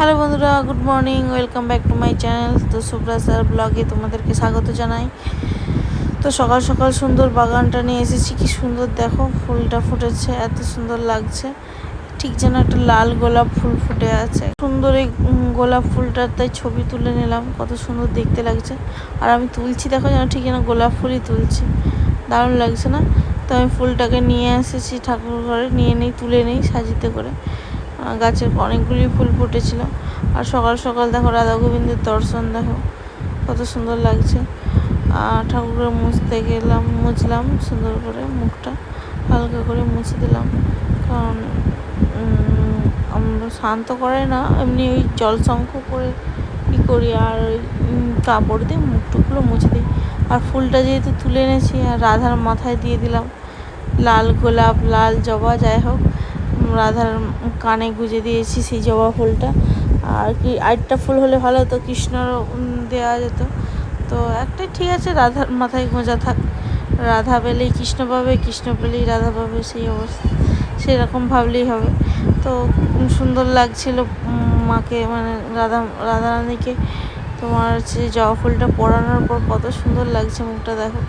Hello বন্ধুরা, good morning, welcome back to my channel. তো Subra sir ব্লগে তোমাদেরকে স্বাগত জানাই। তো সকাল সকাল সুন্দর বাগানটা নিয়ে এসেছি। কি সুন্দর দেখো, ফুলটা ফুটেছে, এত সুন্দর লাগছে। ঠিক যেন একটা লাল গোলাপ ফুল ফুটে আছে। সুন্দর এই গোলাপ ফুলটার তাই ছবি তুলে নিলাম, কত সুন্দর দেখতে লাগছে। আর আমি তুলছি, দেখো যেন ঠিক যেন গোলাপ ফুলই তুলছি। দারুণ লাগছে না? তো আমি ফুলটাকে নিয়ে এসেছি ঠাকুর ঘরে, নিয়ে নেই, তুলে নেই সাজিতে করে। আহ, গাছে অনেকগুলি ফুল ফুটেছিল। আর সকাল সকাল দেখো রাধা গোবিন্দের দর্শন দেখো কত সুন্দর লাগছে। আর ঠাকুরকে মুছতে গেলাম মুছলাম সুন্দর করে মুখটা হালকা করে মুছে দিলাম। কারণ আমরা শান্ত করে না এমনি ওই জল শঙ্খ করে ই করি আর কাপড় দিয়ে মুখ টুকগুলো মুছে দিই। আর ফুলটা যেহেতু তুলে এনেছি আর রাধার মাথায় দিয়ে দিলাম লাল গোলাপ লাল জবা যাই হোক রাধার কানে গুঁজে দিয়েছি সেই জবা ফুলটা। আর কি, আরেকটা ফুল হলে ভালো হতো, কৃষ্ণর দেওয়া যেত। তো একটাই ঠিক আছে রাধার মাথায় গোঁজা থাক। রাধা পেলেই কৃষ্ণ পাবে, কৃষ্ণ পেলেই রাধা পাবে, সেই অবস্থা। সেরকম ভাবলেই হবে। তো সুন্দর লাগছিল মাকে মানে রাধা, রাধারানীকে। তোমার হচ্ছে জবা ফুলটা পরানোর পর কত সুন্দর লাগছে মুখটা, দেখো।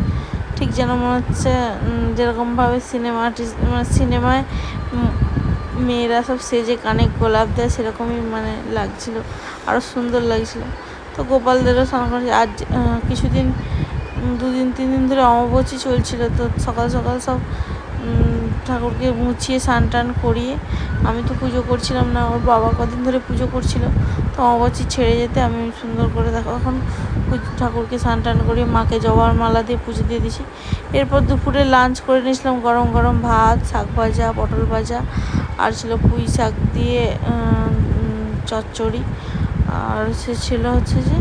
ঠিক যেন মনে হচ্ছে যেরকমভাবে সিনেমা মানে সিনেমায় মেয়েরা সব সেজে কানে গোলাপ দেয়, সেরকমই মানে লাগছিল আরও সুন্দর লাগছিল। তো গোপালদেরও স্নান করেছে আজ কিছুদিন দুদিন তিন দিন ধরে অমাবস্যা চলছিল, তো সকাল সকাল সব ঠাকুরকে মুছিয়ে স্নান টান করিয়ে আমি তো পুজো করছিলাম না, ওর বাবা কদিন ধরে পুজো করছিল। তো অমাবস্যা ছেড়ে যেতে আমি সুন্দর করে দেখো, এখন ঠাকুরকে স্নান টান করিয়ে মাকে জবার মালা দিয়ে পুজো দিয়ে দিয়েছি। এরপর দুপুরে লাঞ্চ করে নিয়েছিলাম গরম গরম ভাত, শাক ভাজা, পটল ভাজা, আর ছিল পুঁই শাক দিয়ে চচ্চড়ি। আর সে ছিল হচ্ছে যে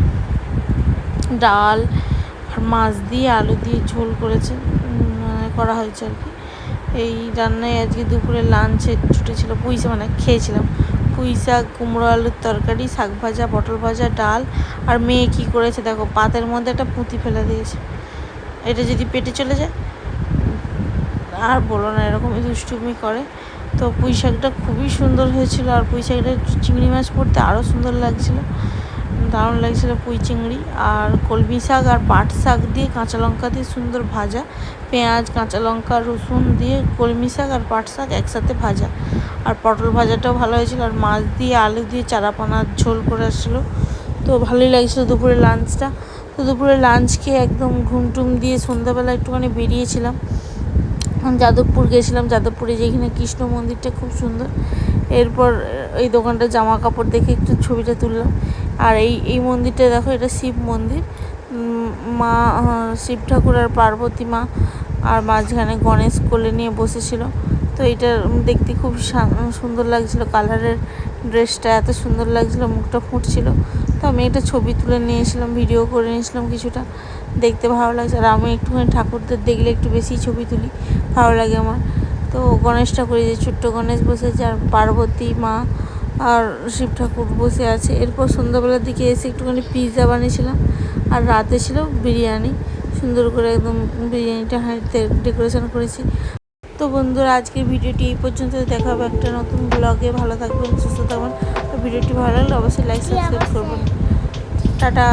ডাল, আর মাছ দিয়ে আলু দিয়ে ঝোল করেছে মানে করা হয়েছে আর কি। এই রান্নায় আজকে দুপুরে লাঞ্চে ছুটেছিল পুঁই শাক মানে খেয়েছিলাম। পুঁই শাক কুমড়ো আলুর তরকারি, শাক ভাজা, পটল ভাজা, ডাল। আর মেয়ে কী করেছে দেখো, পাতের মধ্যে একটা পুঁতি ফেলে দিয়েছে। এটা যদি পেটে চলে যায়, আর বলো না এরকমই দুষ্টুমি করে। তো পুঁই শাকটা খুবই সুন্দর হয়েছিল, আর পুঁই শাকটা চিংড়ি মাছ পড়তে আরও সুন্দর লাগছিল। দারুণ লাগছিল পুঁই চিংড়ি আর কলমি শাক আর পাট শাক দিয়ে কাঁচা লঙ্কা দিয়ে সুন্দর ভাজা, পেঁয়াজ, কাঁচা লঙ্কা, রসুন দিয়ে কলমি শাক আর পাট শাক একসাথে ভাজা। আর পটল ভাজাটাও ভালো হয়েছিল আর মাছ দিয়ে আলু দিয়ে চারাপানার ঝোল করে আসছিল তো ভালোই লাগছিল দুপুরে লাঞ্চটা। তো দুপুরে লাঞ্চ খেয়ে একদম ঘুম টুম দিয়ে সন্ধ্যাবেলা একটুখানি বেরিয়েছিলাম। যাদবপুর গেছিলাম। যাদবপুরে যেখানে কৃষ্ণ মন্দিরটা খুব সুন্দর। এরপর এই দোকানটা জামা কাপড় দেখে একটু ছবিটা তুললাম। আর এই এই মন্দিরটা দেখো, এটা শিব মন্দির। মা শিব ঠাকুর আর পার্বতী মা আর মাঝখানে গণেশ কোলে নিয়ে বসেছিল। তো এটা দেখতে খুব সুন্দর লাগছিল। কালারের ড্রেসটা এত সুন্দর লাগছিল, মুখটা ফুটছিল। তো আমি একটা ছবি তুলে নিয়েছিলাম, ভিডিও করে নিয়েছিলাম কিছুটা। দেখতে ভালো লাগছে। আর আমি একটুখানি ঠাকুরদের দেখলে একটু বেশি ছবি তুলি, ভালো লাগে আমার। তো গণেশ ঠাকুর, এই যে ছোট্ট গণেশ বসেছে আর পার্বতী মা আর শিব ঠাকুর বসে আছে। এরপর সন্ধ্যাবেলার দিকে এসে একটুখানি পিৎজা বানিয়েছিলাম। আর রাতে ছিল বিরিয়ানি। সুন্দর করে একদম বিরিয়ানিটা হাঁড়িতে ডেকোরেশন করেছি। তো বন্ধুরা, আজকের ভিডিওটি এই পর্যন্ত দেখা হবে একটা নতুন ব্লগে ভালো থাকবেন, সুস্থ থাকবেন। ভিডিওটি ভালো লাগলে অবশ্যই লাইক সাবস্ক্রাইব করবেন। টাটা।